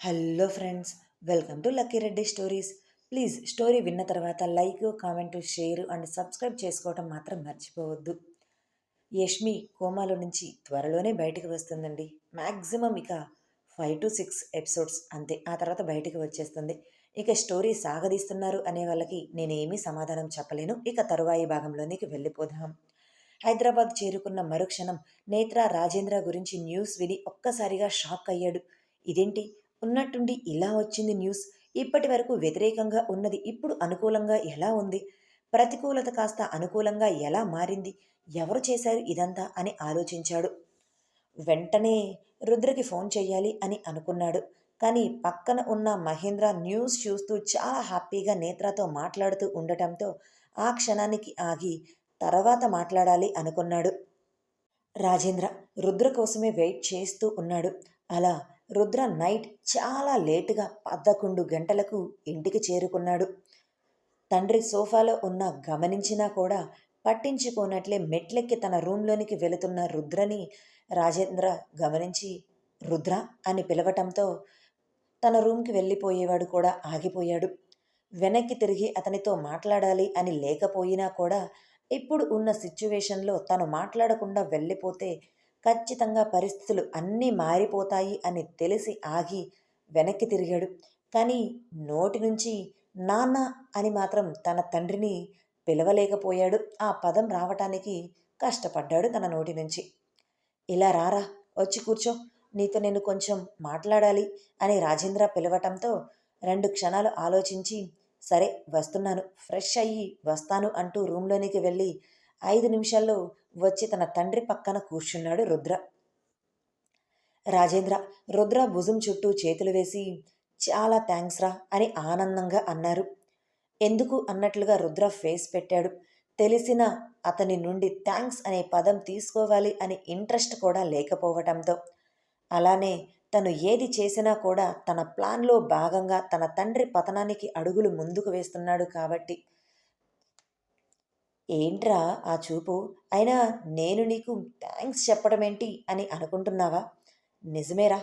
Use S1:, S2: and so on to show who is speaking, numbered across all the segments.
S1: Hello friends welcome to Lucky Reddy stories. Please story విన్న తర్వాత like comment share and subscribe చేసుకోవటం మాత్రం మర్చిపోవద్దు. యష్మి కోమాలో నుంచి త్వరలోనే బయటకు వస్తుందండి. మ్యాక్సిమం ఇక ఫైవ్ టు సిక్స్ ఎపిసోడ్స్ అంతే ఆ తర్వాత బయటకు వచ్చేస్తుంది. ఇక స్టోరీ సాగదీస్తున్నారు అనే వాళ్ళకి నేనేమీ సమాధానం చెప్పలేను. ఇక తరువాయి భాగంలోనికి వెళ్ళిపోదాం. హైదరాబాద్ చేరుకున్న మరుక్షణం నేత్ర రాజేంద్ర గురించి న్యూస్ విని ఒక్కసారిగా షాక్ అయ్యాడు. ఇదేంటి? ఉన్నట్టుండి ఇలా వచ్చింది న్యూస్. ఇప్పటి వరకు వ్యతిరేకంగా ఉన్నది ఇప్పుడు అనుకూలంగా ఎలా ఉంది? ప్రతికూలత కాస్త అనుకూలంగా ఎలా మారింది? ఎవరు చేశారు ఇదంతా అని ఆలోచించాడు. వెంటనే రుద్రకి ఫోన్ చెయ్యాలి అని అనుకున్నాడు. కానీ పక్కన ఉన్న మహేంద్ర న్యూస్ చూస్తూ చాలా హ్యాపీగా నేత్రతో మాట్లాడుతూ ఉండటంతో ఆ క్షణానికి ఆగి తర్వాత మాట్లాడాలి అనుకున్నాడు. రాజేంద్ర రుద్ర కోసమే వెయిట్ చేస్తూ ఉన్నాడు. అలా రుద్ర నైట్ చాలా లేటుగా పదకొండు గంటలకు ఇంటికి చేరుకున్నాడు. తండ్రి సోఫాలో ఉన్న గమనించినా కూడా పట్టించుకోనట్లే మెట్లెక్కి తన రూంలోనికి వెళుతున్న రుద్రని రాజేంద్ర గమనించి రుద్ర అని పిలవటంతో తన రూమ్కి వెళ్ళిపోయేవాడు కూడా ఆగిపోయాడు. వెనక్కి తిరిగి అతనితో మాట్లాడాలి అని లేకపోయినా కూడా ఇప్పుడు ఉన్న సిచ్యువేషన్లో తను మాట్లాడకుండా వెళ్ళిపోతే ఖచ్చితంగా పరిస్థితులు అన్నీ మారిపోతాయి అని తెలిసి ఆగి వెనక్కి తిరిగాడు. కానీ నోటి నుంచి నాన్న అని మాత్రం తన తండ్రిని పిలవలేకపోయాడు. ఆ పదం రావటానికి కష్టపడ్డాడు తన నోటి నుంచి. ఇలా రారా వచ్చి కూర్చో నీతో నేను కొంచెం మాట్లాడాలి అని రాజేంద్ర పిలవటంతో రెండు క్షణాలు ఆలోచించి సరే వస్తున్నాను ఫ్రెష్ అయ్యి వస్తాను అంటూ రూమ్లోనికి వెళ్ళి ఐదు నిమిషాల్లో వచ్చి తన తండ్రి పక్కన కూర్చున్నాడు రుద్ర. రాజేంద్ర రుద్ర భుజం చుట్టూ చేతులు వేసి చాలా థ్యాంక్స్ రా అని ఆనందంగా అన్నారు. ఎందుకు? అన్నట్లుగా రుద్ర ఫేస్ పెట్టాడు. తెలిసిన అతని నుండి థ్యాంక్స్ అనే పదం తీసుకోవాలి అనే ఇంట్రెస్ట్ కూడా లేకపోవటంతో. అలానే తను ఏది చేసినా కూడా తన ప్లాన్లో భాగంగా తన తండ్రి పతనానికి అడుగులు ముందుకు వేస్తున్నాడు కాబట్టి ఏంట్రా ఆ చూపు? అయినా నేను నీకు థ్యాంక్స్ చెప్పడం ఏంటి అని అనుకుంటున్నావా? నిజమేరా.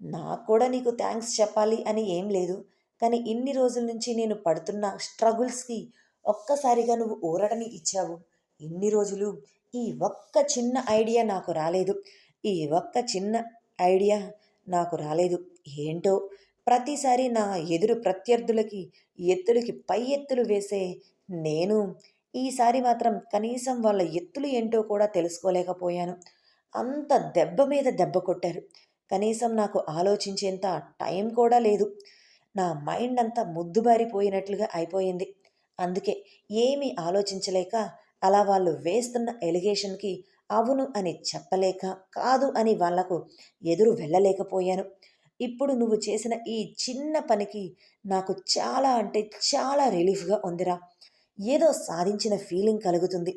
S1: నాకు కూడా నీకు థ్యాంక్స్ చెప్పాలి అని ఏం లేదు. కానీ ఇన్ని రోజుల నుంచి నేను పడుతున్న స్ట్రగుల్స్కి ఒక్కసారిగా నువ్వు ఊరటని ఇచ్చావు. ఇన్ని రోజులు ఈ ఒక్క చిన్న ఐడియా నాకు రాలేదు. ఈ ఒక్క చిన్న ఐడియా నాకు రాలేదు. ఏంటో? ప్రతిసారి నా ఎదురు ప్రత్యర్థులకి ఎత్తులకి పై ఎత్తులు వేసే నేను ఈసారి మాత్రం కనీసం వాళ్ళ ఎత్తులు ఏంటో కూడా తెలుసుకోలేకపోయాను. అంత దెబ్బ మీద దెబ్బ కొట్టారు. కనీసం నాకు ఆలోచించేంత టైం కూడా లేదు. నా మైండ్ అంతా ముద్దుబారిపోయినట్లుగా అయిపోయింది. అందుకే ఏమీ ఆలోచించలేక అలా వాళ్ళు వేస్తున్న ఎలిగేషన్కి అవును అని చెప్పలేక కాదు అని వాళ్ళకు ఎదురు వెళ్ళలేకపోయాను. ఇప్పుడు నువ్వు చేసిన ఈ చిన్న పనికి నాకు చాలా అంటే చాలా రిలీఫ్గా ఉందిరా. ఏదో సాధించిన ఫీలింగ్ కలుగుతుంది.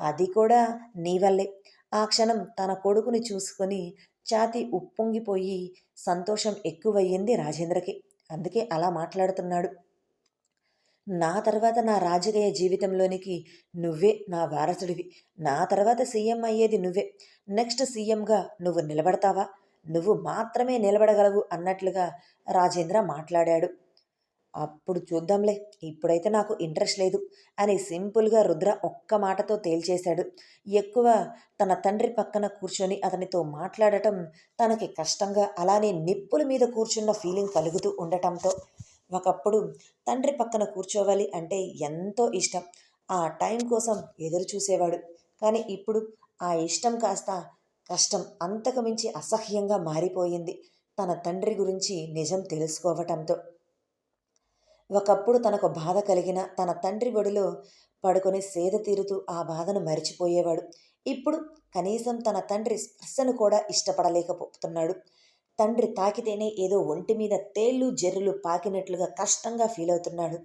S1: అది కూడా నీ వల్లే. ఆ క్షణం తన కొడుకుని చూసుకొని ఛాతి ఉప్పొంగిపోయి సంతోషం ఎక్కువయ్యింది రాజేంద్రకి. అందుకే అలా మాట్లాడుతున్నాడు. నా తర్వాత నా రాజకీయ జీవితంలోనికి నువ్వే నా వారసుడివి. నా తర్వాత సీఎం అయ్యేది నువ్వే. నెక్స్ట్ సీఎంగా నువ్వు నిలబడతావా? నువ్వు మాత్రమే నిలబడగలవు అన్నట్లుగా రాజేంద్ర మాట్లాడాడు. అప్పుడు చూద్దాంలే ఇప్పుడైతే నాకు ఇంట్రెస్ట్ లేదు అని సింపుల్గా రుద్ర ఒక్క మాటతో తేల్చేశాడు. ఎక్కువ తన తండ్రి పక్కన కూర్చొని అతనితో మాట్లాడటం తనకి కష్టంగా అలానే నిప్పుల మీద కూర్చున్న ఫీలింగ్ కలుగుతూ ఉండటంతో ఒకప్పుడు తండ్రి పక్కన కూర్చోవాలి అంటే ఎంతో ఇష్టం. ఆ టైం కోసం ఎదురు చూసేవాడు. కానీ ఇప్పుడు ఆ ఇష్టం కాస్త కష్టం అంతకుమించి అసహ్యంగా మారిపోయింది. తన తండ్రి గురించి నిజం తెలుసుకోవటంతో ఒకప్పుడు తనకు బాధ కలిగిన తన తండ్రి బడిలో పడుకొని సేద తీరుతూ ఆ బాధను మరిచిపోయేవాడు. ఇప్పుడు కనీసం తన తండ్రి స్పర్శను కూడా ఇష్టపడలేకపోతున్నాడు. తండ్రి తాకితేనే ఏదో ఒంటి మీద తేళ్ళు జర్రులు పాకినట్లుగా కష్టంగా ఫీల్ అవుతున్నాడు.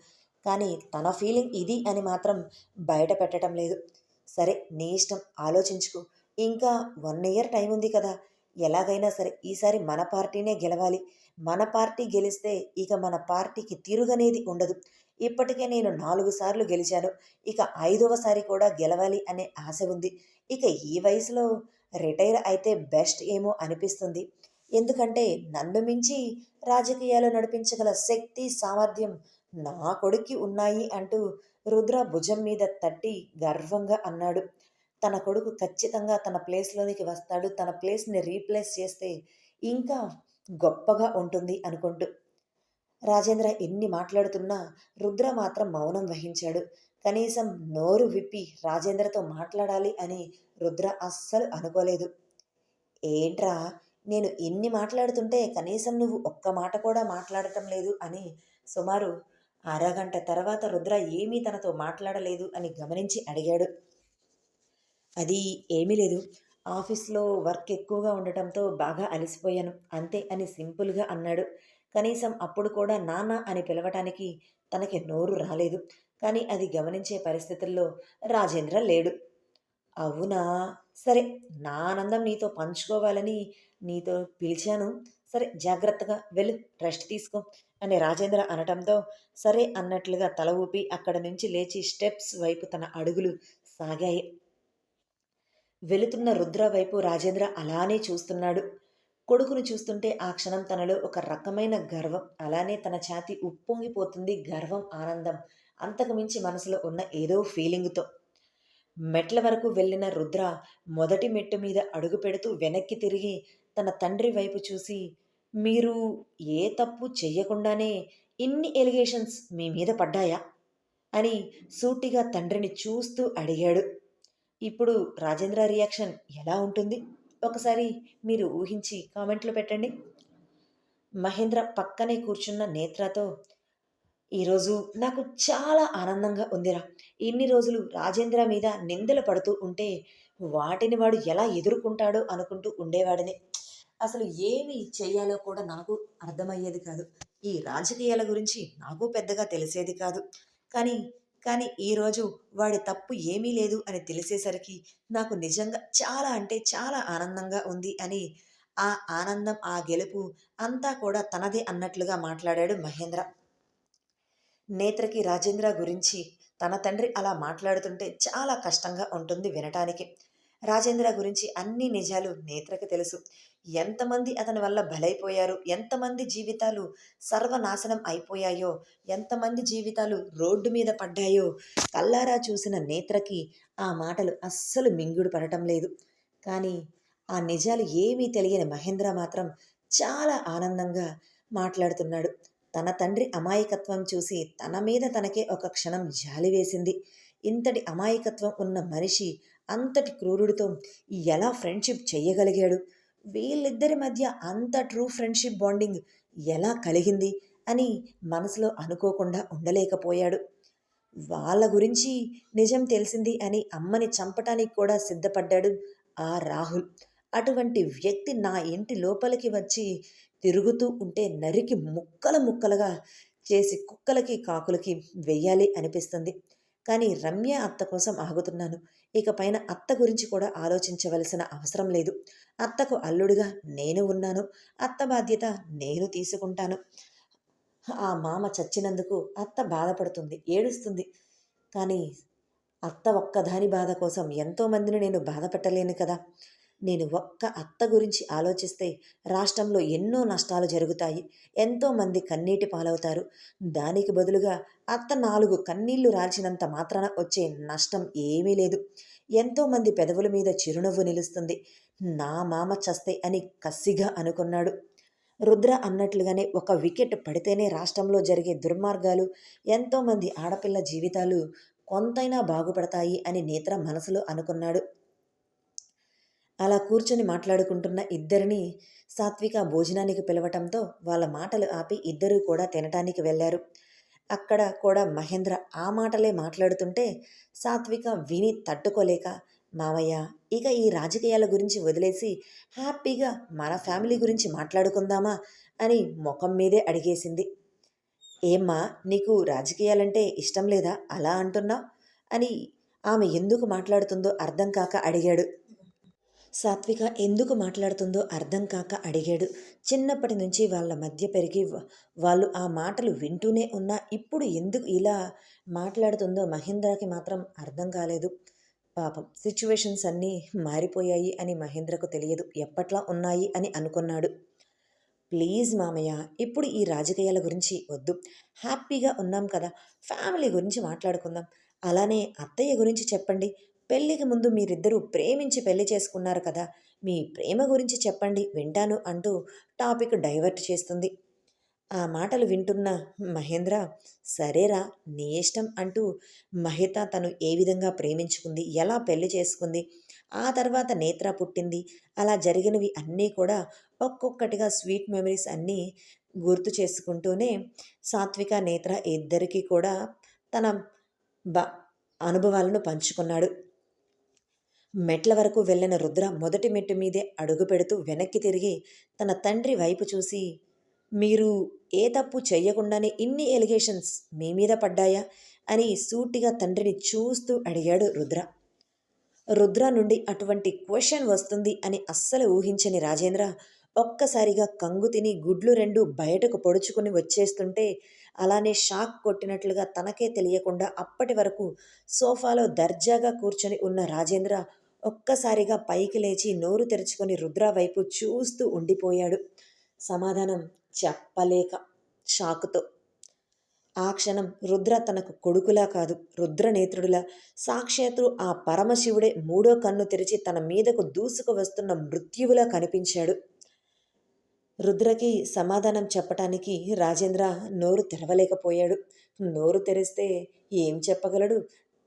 S1: కానీ తన ఫీలింగ్ ఇది అని మాత్రం బయట పెట్టడం లేదు. సరే నీ ఇష్టం ఆలోచించుకో. ఇంకా వన్ ఇయర్ టైం ఉంది కదా. ఎలాగైనా సరే ఈసారి మన పార్టీనే గెలవాలి. మన పార్టీ గెలిస్తే ఇక మన పార్టీకి తిరుగనేది ఉండదు. ఇప్పటికే నేను నాలుగు సార్లు గెలిచాను. ఇక ఐదవసారి కూడా గెలవాలి అనే ఆశ ఉంది. ఇక ఈ వయసులో రిటైర్ అయితే బెస్ట్ ఏమో అనిపిస్తుంది. ఎందుకంటే నన్ను మించి రాజకీయాలు నడిపించగల శక్తి సామర్థ్యం నా కొడుక్కి ఉన్నాయి అంటూ రుద్ర భుజం మీద తట్టి గర్వంగా అన్నాడు. తన కొడుకు ఖచ్చితంగా తన ప్లేస్లోనికి వస్తాడు. తన ప్లేస్ని రీప్లేస్ చేస్తే ఇంకా గొప్పగా ఉంటుంది అనుకుంటూ. రాజేంద్ర ఎన్ని మాట్లాడుతున్నా రుద్ర మాత్రం మౌనం వహించాడు. కనీసం నోరు విప్పి రాజేంద్రతో మాట్లాడాలి అని రుద్ర అస్సలు అనుకోలేదు. ఏంట్రా నేను ఎన్ని మాట్లాడుతుంటే కనీసం నువ్వు ఒక్క మాట కూడా మాట్లాడటం లేదు అని సుమారు అరగంట తర్వాత రుద్ర ఏమీ తనతో మాట్లాడలేదు అని గమనించి అడిగాడు. అది ఏమీ లేదు. ఆఫీస్లో వర్క్ ఎక్కువగా ఉండటంతో బాగా అలసిపోయాను. అంతే అని సింపుల్గా అన్నాడు. కనీసం అప్పుడు కూడా నాన్న అని పిలవటానికి తనకి నోరు రాలేదు. కానీ అది గమనించే పరిస్థితుల్లో రాజేంద్ర లేడు. అవునా? సరే నా ఆనందం నీతో పంచుకోవాలని నీతో పిలిచాను. సరే జాగ్రత్తగా వెళ్ళు రెస్ట్ తీసుకో అని రాజేంద్ర అనటంతో సరే అన్నట్లుగా తల ఊపి అక్కడ నుంచి లేచి స్టెప్స్ వైపు తన అడుగులు సాగాయి. వెళుతున్న రుద్ర వైపు రాజేంద్ర అలానే చూస్తున్నాడు. కొడుకును చూస్తుంటే ఆ క్షణం తనలో ఒక రకమైన గర్వం అలానే తన ఛాతి ఉప్పొంగిపోతుంది గర్వం ఆనందం. అంతకుమించి మనసులో ఉన్న ఏదో ఫీలింగ్తో. మెట్ల వరకు వెళ్ళిన రుద్ర మొదటి మెట్టు మీద అడుగు పెడుతూ వెనక్కి తిరిగి తన తండ్రి వైపు చూసి మీరు ఏ తప్పు చెయ్యకుండానే ఇన్ని ఎలిగేషన్స్ మీ మీద పడ్డాయా? అని సూటిగా తండ్రిని చూస్తూ అడిగాడు. ఇప్పుడు రాజేంద్ర రియాక్షన్ ఎలా ఉంటుంది? ఒకసారి మీరు ఊహించి కామెంట్లు పెట్టండి. మహేంద్ర పక్కనే కూర్చున్న నేత్రతో ఈరోజు నాకు చాలా ఆనందంగా ఉందిరా. ఇన్ని రోజులు రాజేంద్ర మీద నిందలు పడుతూ ఉంటే వాటిని వాడు ఎలా ఎదుర్కొంటాడో అనుకుంటూ ఉండేవాడిని. అసలు ఏమి చేయాలో కూడా నాకు అర్థమయ్యేది కాదు. ఈ రాజకీయాల గురించి నాకు పెద్దగా తెలిసేది కాదు. కానీ కానీ ఈరోజు వాడి తప్పు ఏమీ లేదు అని తెలిసేసరికి నాకు నిజంగా చాలా అంటే చాలా ఆనందంగా ఉంది అని ఆ ఆనందం ఆ గెలుపు అంతా కూడా తనదే అన్నట్లుగా మాట్లాడాడు మహేంద్ర. నేత్రకి రాజేంద్ర గురించి తన తండ్రి అలా మాట్లాడుతుంటే చాలా కష్టంగా ఉంటుంది వినటానికి. రాజేంద్ర గురించి అన్ని నిజాలు నేత్రకి తెలుసు. ఎంతమంది అతని వల్ల బలైపోయారు? ఎంతమంది జీవితాలు సర్వనాశనం అయిపోయాయో? ఎంతమంది జీవితాలు రోడ్డు మీద పడ్డాయో? కల్లారా చూసిన నేత్రకి ఆ మాటలు అస్సలు మింగుడు పడటం లేదు. కానీ ఆ నిజాలు ఏమీ తెలియని మహేంద్ర మాత్రం చాలా ఆనందంగా మాట్లాడుతున్నాడు. తన తండ్రి అమాయకత్వం చూసి తన మీద తనకే ఒక క్షణం జాలి వేసింది. ఇంతటి అమాయకత్వం ఉన్న మనిషి అంతటి క్రూరుడితో ఎలా ఫ్రెండ్షిప్ చెయ్యగలిగాడు? వీళ్ళిద్దరి మధ్య అంత ట్రూ ఫ్రెండ్షిప్ బాండింగ్ ఎలా కలిగింది అని మనసులో అనుకోకుండా ఉండలేకపోయాడు. వాళ్ళ గురించి నిజం తెలిసింది అని అమ్మని చంపటానికి కూడా సిద్ధపడ్డాడు ఆ రాహుల్. అటువంటి వ్యక్తి నా ఇంటి లోపలికి వచ్చి తిరుగుతూ ఉంటే నరికి ముక్కలు ముక్కలుగా చేసి కుక్కలకి కాకులకి వెయ్యాలి అనిపిస్తుంది. కానీ రమ్య అత్త కోసం ఆగుతున్నాను ఇక పైన అత్త గురించి కూడా ఆలోచించవలసిన అవసరం లేదు. అత్తకు అల్లుడుగా నేను ఉన్నాను. అత్త బాధ్యత నేను తీసుకుంటాను. ఆ మామ చచ్చినందుకు అత్త బాధపడుతుంది ఏడుస్తుంది. కానీ అత్త ఒక్కదాని బాధ కోసం ఎంతోమందిని నేను బాధపెట్టలేను కదా. నేను ఒక్క అత్త గురించి ఆలోచిస్తే రాష్ట్రంలో ఎన్నో నష్టాలు జరుగుతాయి. ఎంతోమంది కన్నీటి పాలవుతారు. దానికి బదులుగా అత్త నాలుగు కన్నీళ్ళు రాల్చినంత మాత్రాన వచ్చే నష్టం ఏమీ లేదు. ఎంతోమంది పెదవుల మీద చిరునవ్వు నిలుస్తుంది. నా మామ చస్తే అని కసిగా అనుకున్నాడు. రుద్ర అన్నట్లుగానే ఒక వికెట్ పడితేనే రాష్ట్రంలో జరిగే దుర్మార్గాలు ఎంతోమంది ఆడపిల్ల జీవితాలు కొంతైనా బాగుపడతాయి అని నేత్ర మనసులో అనుకున్నాడు. అలా కూర్చొని మాట్లాడుకుంటున్న ఇద్దరిని సాత్విక భోజనానికి పిలవటంతో వాళ్ళ మాటలు ఆపి ఇద్దరూ కూడా తినటానికి వెళ్ళారు. అక్కడ కూడా మహేంద్ర ఆ మాటలే మాట్లాడుతుంటే సాత్విక విని తట్టుకోలేక మావయ్య ఇక ఈ రాజకీయాల గురించి వదిలేసి హ్యాపీగా మన ఫ్యామిలీ గురించి మాట్లాడుకుందామా? అని ముఖం మీదే అడిగేసింది. ఏమ్మా నీకు రాజకీయాలంటే ఇష్టం లేదా? అలా అంటున్నావు? అని ఆమె ఎందుకు మాట్లాడుతుందో అర్థం కాక అడిగాడు. సాత్విక ఎందుకు మాట్లాడుతుందో అర్థం కాక అడిగాడు. చిన్నప్పటి నుంచి వాళ్ళ మధ్య పెరిగి వాళ్ళు ఆ మాటలు వింటూనే ఉన్నా ఇప్పుడు ఎందుకు ఇలా మాట్లాడుతుందో మహేంద్రకి మాత్రం అర్థం కాలేదు. పాపం సిచ్యువేషన్స్ అన్నీ మారిపోయాయి అని మహేంద్రకు తెలియదు. ఎప్పట్లా ఉన్నాయి అని అనుకున్నాడు. ప్లీజ్ మామయ్య ఇప్పుడు ఈ రాజకీయాల గురించి వద్దు. హ్యాపీగా ఉన్నాం కదా. ఫ్యామిలీ గురించి మాట్లాడుకుందాం. అలానే అత్తయ్య గురించి చెప్పండి. పెళ్ళికి ముందు మీరిద్దరూ ప్రేమించి పెళ్ళి చేసుకున్నారు కదా మీ ప్రేమ గురించి చెప్పండి వింటాను అంటూ టాపిక్ డైవర్ట్ చేస్తుంది. ఆ మాటలు వింటున్న మహేంద్ర సరేరా నీ ఇష్టం అంటూ మహిత తను ఏ విధంగా ప్రేమించుకుంది ఎలా పెళ్ళి చేసుకుంది ఆ తర్వాత నేత్ర పుట్టింది అలా జరిగినవి అన్నీ కూడా ఒక్కొక్కటిగా స్వీట్ మెమరీస్ అన్నీ గుర్తు చేసుకుంటూనే సాత్విక నేత్ర ఇద్దరికీ కూడా తన బ అనుభవాలను పంచుకున్నాడు. మెట్ల వరకు వెళ్ళిన రుద్ర మొదటి మెట్టు మీదే అడుగు పెడుతూ వెనక్కి తిరిగి తన తండ్రి వైపు చూసి మీరు ఏ తప్పు చెయ్యకుండానే ఇన్ని ఎలిగేషన్స్ మీ మీద పడ్డాయా? అని సూటిగా తండ్రిని చూస్తూ అడిగాడు రుద్ర. రుద్ర నుండి అటువంటి క్వశ్చన్ వస్తుంది అని అస్సలు ఊహించని రాజేంద్ర ఒక్కసారిగా కంగు తిని గుడ్లు రెండు బయటకు పొడుచుకుని వచ్చేస్తుంటే అలానే షాక్ కొట్టినట్లుగా తనకే తెలియకుండా అప్పటి వరకు సోఫాలో దర్జాగా కూర్చొని ఉన్న రాజేంద్ర ఒక్కసారిగా పైకి లేచి నోరు తెరుచుకొని రుద్ర వైపు చూస్తూ ఉండిపోయాడు. సమాధానం చెప్పలేక షాకుతో. ఆ క్షణం రుద్ర తనకు కొడుకులా కాదు రుద్రనేత్రుడులా సాక్షాత్తు ఆ పరమశివుడే మూడో కన్ను తెరిచి తన మీదకు దూసుకు వస్తున్న మృత్యువులా కనిపించాడు. రుద్రకి సమాధానం చెప్పటానికి రాజేంద్ర నోరు తెరవలేకపోయాడు. నోరు తెరిస్తే ఏం చెప్పగలడు?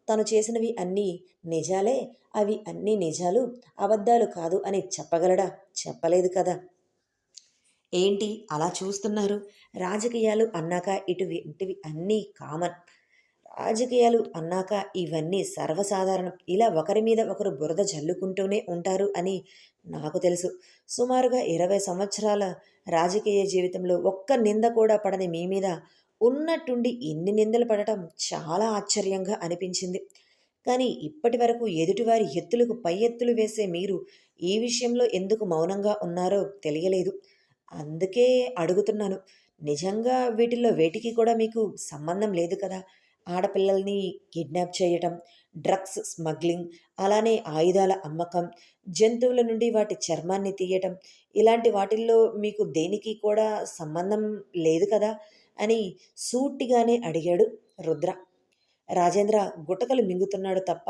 S1: తను చేసినవి అన్నీ నిజాలే అవి అన్నీ నిజాలు అబద్ధాలు కాదు అని చెప్పగలడా? చెప్పలేదు కదా. ఏంటి అలా చూస్తున్నారు? రాజకీయాలు అన్నాక ఇటు ఇటువి అన్నీ కామన్. రాజకీయాలు అన్నాక ఇవన్నీ సర్వసాధారణం. ఇలా ఒకరి మీద ఒకరు బురద జల్లుకుంటూనే ఉంటారు అని నాకు తెలుసు. సుమారుగా ఇరవై సంవత్సరాల రాజకీయ జీవితంలో ఒక్క నింద కూడా పడని మీ మీద ఉన్నట్టుండి ఎన్ని నిందలు పడటం చాలా ఆశ్చర్యంగా అనిపించింది. కానీ ఇప్పటి వరకు ఎదుటివారి ఎత్తులకు పై ఎత్తులు వేసే మీరు ఈ విషయంలో ఎందుకు మౌనంగా ఉన్నారో తెలియలేదు. అందుకే అడుగుతున్నాను. నిజంగా వీటిల్లో వేటికి కూడా మీకు సంబంధం లేదు కదా? ఆడపిల్లల్ని కిడ్నాప్ చేయటం డ్రగ్స్ స్మగ్లింగ్ అలానే ఆయుధాల అమ్మకం జంతువుల నుండి వాటి చర్మాన్ని తీయటం ఇలాంటి వాటిల్లో మీకు దేనికి కూడా సంబంధం లేదు కదా? అని సూటిగానే అడిగాడు రుద్ర. రాజేంద్ర గుటకలు మింగుతున్నాడు తప్ప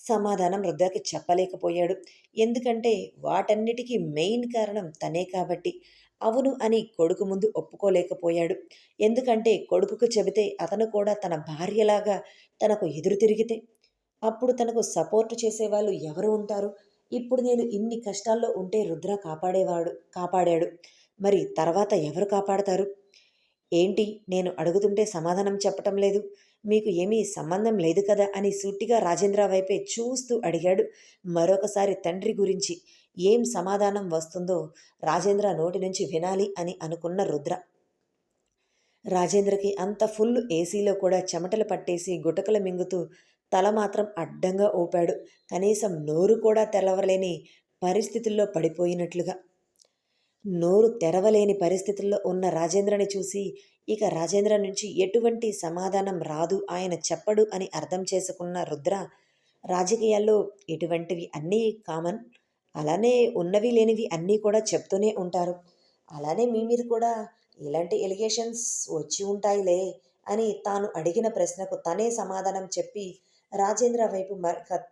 S1: సమాధానం రుద్రకి చెప్పలేకపోయాడు. ఎందుకంటే వాటన్నిటికీ మెయిన్ కారణం తనే కాబట్టి. అవును అని కొడుకు ముందు ఒప్పుకోలేకపోయాడు. ఎందుకంటే కొడుకుకు చెబితే అతను కూడా తన భార్యలాగా తనకు ఎదురు తిరిగితే. అప్పుడు తనకు సపోర్ట్ చేసేవాళ్ళు ఎవరు ఉంటారు? ఇప్పుడు నేను ఇన్ని కష్టాల్లో ఉంటే రుద్ర కాపాడేవాడు కాపాడాడు. మరి తర్వాత ఎవరు కాపాడతారు? ఏంటి? నేను అడుగుతుంటే సమాధానం చెప్పటం లేదు. మీకు ఏమీ సంబంధం లేదు కదా? అని సూటిగా రాజేంద్ర వైపే చూస్తూ అడిగాడు మరొకసారి తండ్రి గురించి. ఏం సమాధానం వస్తుందో రాజేంద్ర నోటి నుంచి వినాలి అని అనుకున్న రుద్ర. రాజేంద్రకి అంత ఫుల్ ఏసీలో కూడా చెమటలు పట్టేసి గుటకలు మింగుతూ తల మాత్రం అడ్డంగా ఊపాడు. కనీసం నోరు కూడా తెలవలేని పరిస్థితుల్లో పడిపోయినట్లుగా నోరు తెరవలేని పరిస్థితుల్లో ఉన్న రాజేంద్రని చూసి ఇక రాజేంద్ర నుంచి ఎటువంటి సమాధానం రాదు ఆయన చెప్పడు అని అర్థం చేసుకున్న రుద్ర రాజకీయాల్లో ఇటువంటివి అన్నీ కామన్. అలానే ఉన్నవి లేనివి అన్నీ కూడా చెప్తూనే ఉంటారు. అలానే మీ మీద కూడా ఇలాంటి ఎలిగేషన్స్ వచ్చి ఉంటాయిలే అని తాను అడిగిన ప్రశ్నకు తనే సమాధానం చెప్పి రాజేంద్ర వైపు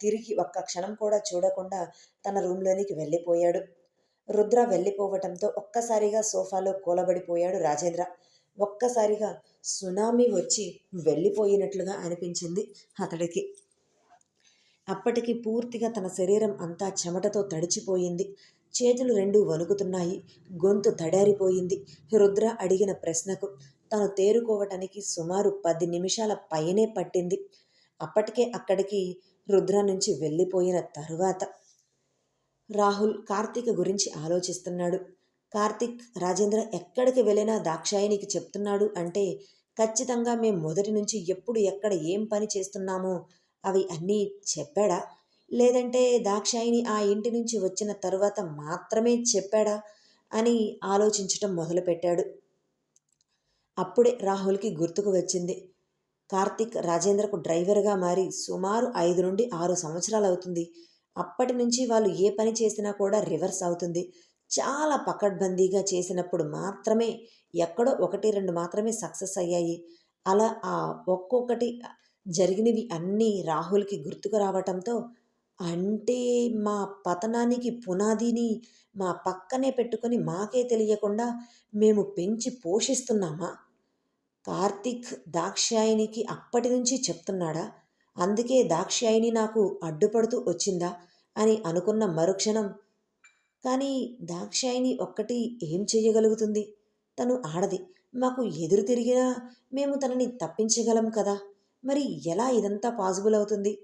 S1: తిరిగి ఒక్క క్షణం కూడా చూడకుండా తన రూమ్లోనికి వెళ్ళిపోయాడు. రుద్ర వెళ్ళిపోవటంతో ఒక్కసారిగా సోఫాలో కూలబడిపోయాడు రాజేంద్ర. ఒక్కసారిగా సునామీ వచ్చి వెళ్ళిపోయినట్లుగా అనిపించింది అతడికి. అప్పటికి పూర్తిగా తన శరీరం అంతా చెమటతో తడిచిపోయింది. చేతులు రెండు వణుకుతున్నాయి. గొంతు తడారిపోయింది. రుద్ర అడిగిన ప్రశ్నకు తను తేరుకోవటానికి సుమారు పది నిమిషాల పైనే పట్టింది. అప్పటికే అక్కడికి రుద్ర నుంచి వెళ్ళిపోయిన తరువాత రాహుల్ కార్తీక్ గురించి ఆలోచిస్తున్నాడు. కార్తిక్ రాజేంద్ర ఎక్కడికి వెళ్ళినా దాక్షాయినికి చెప్తున్నాడు అంటే ఖచ్చితంగా మేము మొదటి నుంచి ఎప్పుడు ఎక్కడ ఏం పని చేస్తున్నామో అవి అన్నీ చెప్పాడా? లేదంటే దాక్షాయిని ఆ ఇంటి నుంచి వచ్చిన తర్వాత మాత్రమే చెప్పాడా? అని ఆలోచించటం మొదలుపెట్టాడు. అప్పుడే రాహుల్కి గుర్తుకు వచ్చింది. కార్తిక్ రాజేంద్రకు డ్రైవర్గా మారి సుమారు ఐదు నుండి ఆరు సంవత్సరాలు అవుతుంది అప్పటి నుంచి వాళ్ళు ఏ పని చేసినా కూడా రివర్స్ అవుతుంది. చాలా పకడ్బందీగా చేసినప్పుడు మాత్రమే ఎక్కడో ఒకటి రెండు మాత్రమే సక్సెస్ అయ్యాయి. అలా ఆ ఒక్కొక్కటి జరిగినవి అన్నీ రాహుల్కి గుర్తుకు రావటంతో అంటే మా పతనానికి పునాదిని మా పక్కనే పెట్టుకొని మాకే తెలియకుండా మేము పెంచి పోషిస్తున్నామా? కార్తీక్ దాక్షాయినికి అప్పటి నుంచి చెప్తున్నాడా? అందుకే దాక్షాయిని నాకు అడ్డుపడుతూ వచ్చిందా అని అనుకున్న మరుక్షణం. కానీ దాక్షాయిని ఒక్కటి ఏం చెయ్యగలుగుతుంది? తను ఆడది. మాకు ఎదురు తిరిగినా మేము తనని తప్పించగలం కదా. మరి ఎలా ఇదంతా పాసిబుల్ అవుతుంది?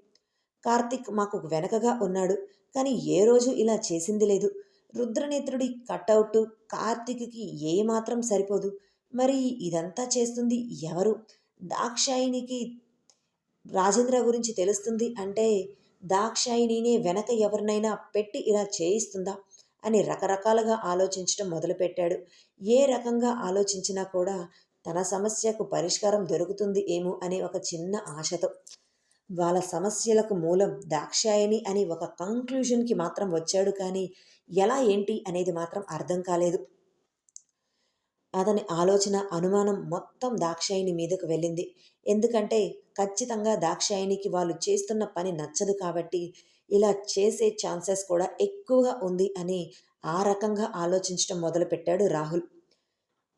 S1: కార్తిక్ మాకు వెనకగా ఉన్నాడు. కానీ ఏ రోజు ఇలా చేసింది లేదు. రుద్రనేత్రుడి కట్అవుట్ కార్తిక్కి ఏమాత్రం సరిపోదు. మరి ఇదంతా చేస్తుంది ఎవరు? దాక్షాయినికి రాజేంద్ర గురించి తెలుస్తుంది అంటే దాక్షాయినినే వెనక ఎవరినైనా పెట్టి ఇలా చేయిస్తుందా? అని రకరకాలుగా ఆలోచించడం మొదలుపెట్టాడు. ఏ రకంగా ఆలోచించినా కూడా తన సమస్యకు పరిష్కారం దొరుకుతుంది ఏమో అనే ఒక చిన్న ఆశతో. వాళ్ళ సమస్యలకు మూలం దాక్షాయని అని ఒక కంక్లూజన్కి మాత్రం వచ్చాడు కానీ ఎలా ఏంటి అనేది మాత్రం అర్థం కాలేదు. అతని ఆలోచన అనుమానం మొత్తం దాక్షాయిని మీదకు వెళ్ళింది. ఎందుకంటే ఖచ్చితంగా దాక్షాయినికి వాళ్ళు చేస్తున్న పని నచ్చదు కాబట్టి ఇలా చేసే ఛాన్సెస్ కూడా ఎక్కువగా ఉంది అని ఆ రకంగా ఆలోచించడం మొదలుపెట్టాడు రాహుల్.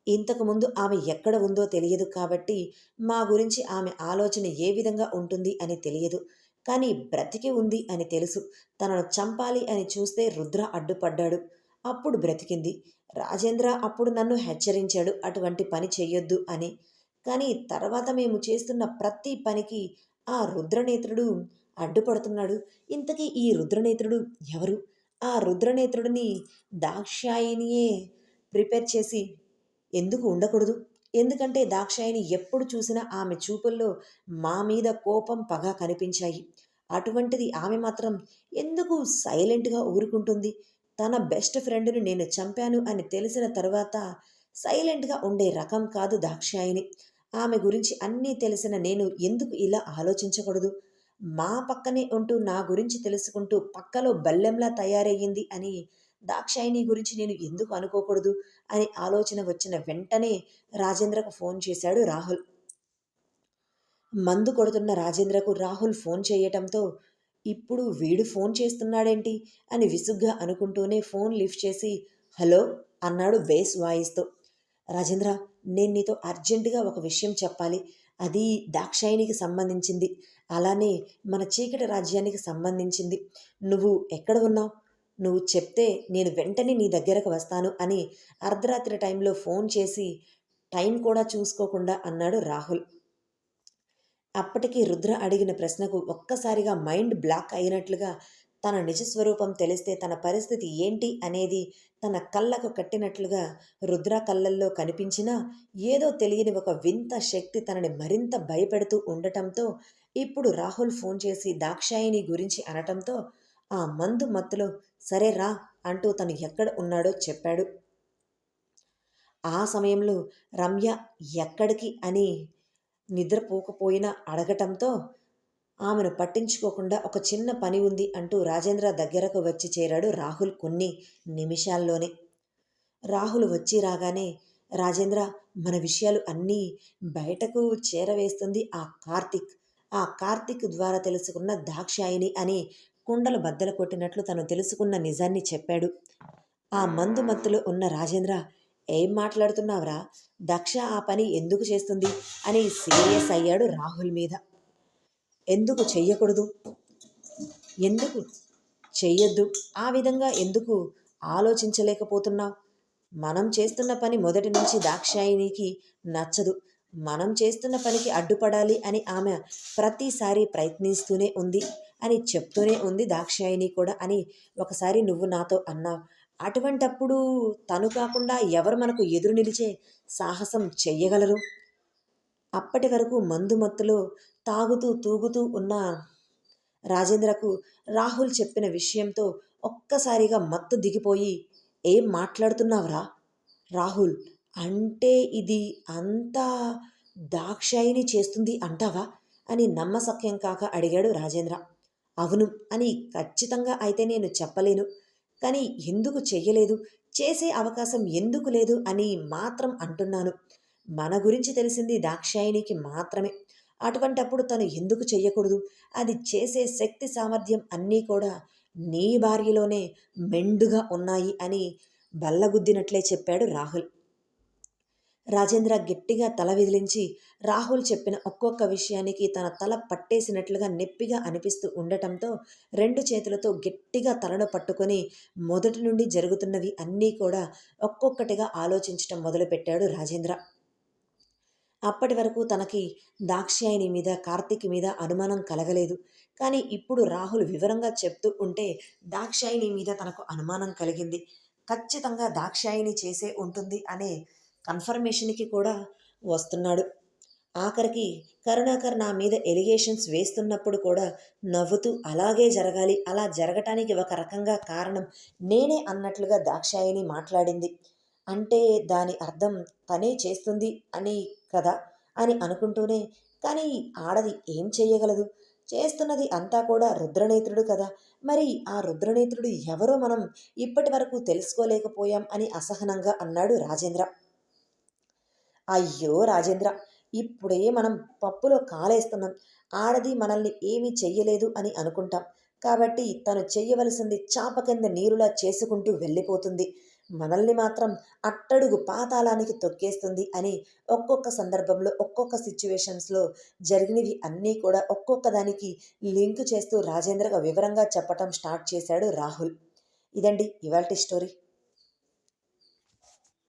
S1: ఇంతకుముందు ఆమె ఎక్కడ ఉందో తెలియదు కాబట్టి మా గురించి ఆమె ఆలోచన ఏ విధంగా ఉంటుంది అని తెలియదు. కానీ బ్రతికి ఉంది అని తెలుసు. తనను చంపాలి అని చూస్తే రుద్ర అడ్డుపడ్డాడు. అప్పుడు బ్రతికింది. రాజేంద్ర అప్పుడు నన్ను హెచ్చరించాడు అటువంటి పని చేయొద్దు అని. కానీ తర్వాత మేము చేస్తున్న ప్రతి పనికి ఆ రుద్రనేత్రుడు అడ్డుపడుతున్నాడు. ఇంతకీ ఈ రుద్రనేత్రుడు ఎవరు? ఆ రుద్రనేత్రుడిని దాక్షాయినియే ప్రిపేర్ చేసి ఎందుకు ఉండకూడదు? ఎందుకంటే దాక్షాయిని ఎప్పుడు చూసినా ఆమె చూపుల్లో మా మీద కోపం పగ కనిపించాయి. అటువంటిది ఆమె మాత్రం ఎందుకు సైలెంట్గా ఊరుకుంటుంది? తన బెస్ట్ ఫ్రెండ్ను నేను చంపాను అని తెలిసిన తర్వాత సైలెంట్గా ఉండే రకం కాదు దాక్షాయిని ఆమె గురించి అన్నీ తెలిసిన నేను ఎందుకు ఇలా ఆలోచించకూడదు? మా పక్కనే ఉంటూ నా గురించి తెలుసుకుంటూ పక్కలో బల్లెంలా తయారయ్యింది అని దాక్షాయిని గురించి నేను ఎందుకు అనుకోకూడదు? అని ఆలోచన వచ్చిన వెంటనే రాజేంద్రకు ఫోన్ చేశాడు రాహుల్. మందు కొడుతున్న రాజేంద్రకు రాహుల్ ఫోన్ చేయటంతో ఇప్పుడు వీడు ఫోన్ చేస్తున్నాడేంటి? అని విసుగ్గా అనుకుంటూనే ఫోన్ లిఫ్ట్ చేసి హలో అన్నాడు బేస్ వాయిస్తో. రాజేంద్ర నేను నీతో అర్జెంటుగా ఒక విషయం చెప్పాలి. అది దాక్షాయినికి సంబంధించింది. అలానే మన చీకటి రాజ్యానికి సంబంధించింది. నువ్వు ఎక్కడ ఉన్నావు? నువ్వు చెప్తే నేను వెంటనే నీ దగ్గరకు వస్తాను అని అర్ధరాత్రి టైంలో ఫోన్ చేసి టైం కూడా చూసుకోకుండా అన్నాడు రాహుల్. అప్పటికి రుద్ర అడిగిన ప్రశ్నకు ఒక్కసారిగా మైండ్ బ్లాక్ అయినట్లుగా తన నిజస్వరూపం తెలిస్తే తన పరిస్థితి ఏంటి అనేది తన కళ్ళకు కట్టినట్లుగా రుద్ర కళ్ళల్లో కనిపించినా ఏదో తెలియని ఒక వింత శక్తి తనని మరింత భయపెడుతూ ఉండటంతో ఇప్పుడు రాహుల్ ఫోన్ చేసి దాక్షాయిని గురించి అనటంతో ఆ మందు మత్తులో సరే రా అంటూ తను ఎక్కడ ఉన్నాడో చెప్పాడు. ఆ సమయంలో రమ్య ఎక్కడికి అని నిద్రపోకపోయినా అడగటంతో ఆమెను పట్టించుకోకుండా ఒక చిన్న పని ఉంది అంటూ రాజేంద్ర దగ్గరకు వచ్చి చేరాడు రాహుల్ కొన్ని నిమిషాల్లోనే. రాహుల్ వచ్చి రాగానే రాజేంద్ర మన విషయాలు అన్నీ బయటకు చేరవేస్తుంది ఆ కార్తిక్. ఆ కార్తిక్ ద్వారా తెలుసుకున్న దాక్షాయిని అని కుండలు బద్దలు కొట్టినట్లు తను తెలుసుకున్న నిజాన్ని చెప్పాడు. ఆ మందు మత్తులో ఉన్న రాజేంద్ర ఏం మాట్లాడుతున్నావురా? దక్ష ఆ పని ఎందుకు చేస్తుంది? అని సీరియస్ అయ్యాడు రాహుల్ మీద. ఎందుకు చెయ్యకూడదు? ఎందుకు? చెయ్యొద్దు. ఆ విధంగా ఎందుకు ఆలోచించలేకపోతున్నావు? మనం చేస్తున్న పని మొదటి నుంచి దాక్షాయినికి నచ్చదు. మనం చేస్తున్న పనికి అడ్డుపడాలి అని ఆమె ప్రతిసారి ప్రయత్నిస్తూనే ఉంది అని చెప్తూనే ఉంది దాక్షాయిని కూడా అని ఒకసారి నువ్వు నాతో అన్నావు. అటువంటప్పుడు తను కాకుండా ఎవరు మనకు ఎదురు నిలిచే సాహసం చెయ్యగలరు? అప్పటి వరకు మందు మత్తులో తాగుతూ తూగుతూ ఉన్న రాజేంద్రకు రాహుల్ చెప్పిన విషయంతో ఒక్కసారిగా మత్తు దిగిపోయి ఏం మాట్లాడుతున్నావురా? రాహుల్ అంటే ఇది అంతా దాక్షాయిని చేస్తుంది అంటావా? అని నమ్మసక్యం కాక అడిగాడు రాజేంద్ర. అవును అని ఖచ్చితంగా అయితే నేను చెప్పలేను. కానీ ఎందుకు చెయ్యలేదు? చేసే అవకాశం ఎందుకు లేదు అని మాత్రం అంటున్నాను. మన గురించి తెలిసింది దాక్షాయినికి మాత్రమే. అటువంటప్పుడు తను ఎందుకు చెయ్యకూడదు? అది చేసే శక్తి సామర్థ్యం అన్నీ కూడా నీ భార్యలోనే మెండుగా ఉన్నాయి అని బల్లగుద్దినట్లే చెప్పాడు రాహుల్. రాజేంద్ర గట్టిగా తల విదిలించి రాహుల్ చెప్పిన ఒక్కొక్క విషయానికి తన తల పట్టేసినట్లుగా నొప్పిగా అనిపిస్తూ ఉండటంతో రెండు చేతులతో గట్టిగా తలను పట్టుకొని మొదటి నుండి జరుగుతున్నవి అన్నీ కూడా ఒక్కొక్కటిగా ఆలోచించటం మొదలుపెట్టాడు రాజేంద్ర. అప్పటి వరకు తనకి దాక్షాయిని మీద కార్తీక్ మీద అనుమానం కలగలేదు. కానీ ఇప్పుడు రాహుల్ వివరంగా చెప్తూ ఉంటే దాక్షాయిని మీద తనకు అనుమానం కలిగింది. ఖచ్చితంగా దాక్షాయిని చేసే ఉంటుంది అనే కన్ఫర్మేషన్కి కూడా వస్తున్నాడు. ఆఖరికి కరుణాకర్ నా మీద ఎలిగేషన్స్ వేస్తున్నప్పుడు కూడా నవ్వుతూ అలాగే జరగాలి అలా జరగటానికి ఒక రకంగా కారణం నేనే అన్నట్లుగా దాక్షాయిని మాట్లాడింది. అంటే దాని అర్థం తనే చేస్తుంది అని కదా అని అనుకుంటూనే కానీ ఆడది ఏం చేయగలదు చేస్తున్నది అంతా కూడా రుద్రనేత్రుడు కదా. మరి ఆ రుద్రనేత్రుడు ఎవరో మనం ఇప్పటి వరకు తెలుసుకోలేకపోయాం అని అసహనంగా అన్నాడు రాజేంద్ర. అయ్యో రాజేంద్ర ఇప్పుడే మనం పప్పులో కాలేస్తున్నాం. ఆడది మనల్ని ఏమీ చెయ్యలేదు అని అనుకుంటాం. కాబట్టి తను చెయ్యవలసింది చాప కింద నీరులా చేసుకుంటూ వెళ్ళిపోతుంది. మనల్ని మాత్రం అట్టడుగు పాతాళానికి తొక్కేస్తుంది అని ఒక్కొక్క సందర్భంలో ఒక్కొక్క సిచ్యువేషన్స్లో జరిగినవి అన్నీ కూడా ఒక్కొక్క దానికి లింక్ చేస్తూ రాజేంద్రగా వివరంగా చెప్పటం స్టార్ట్ చేశాడు రాహుల్. ఇదండి ఇవాల్టి స్టోరీ.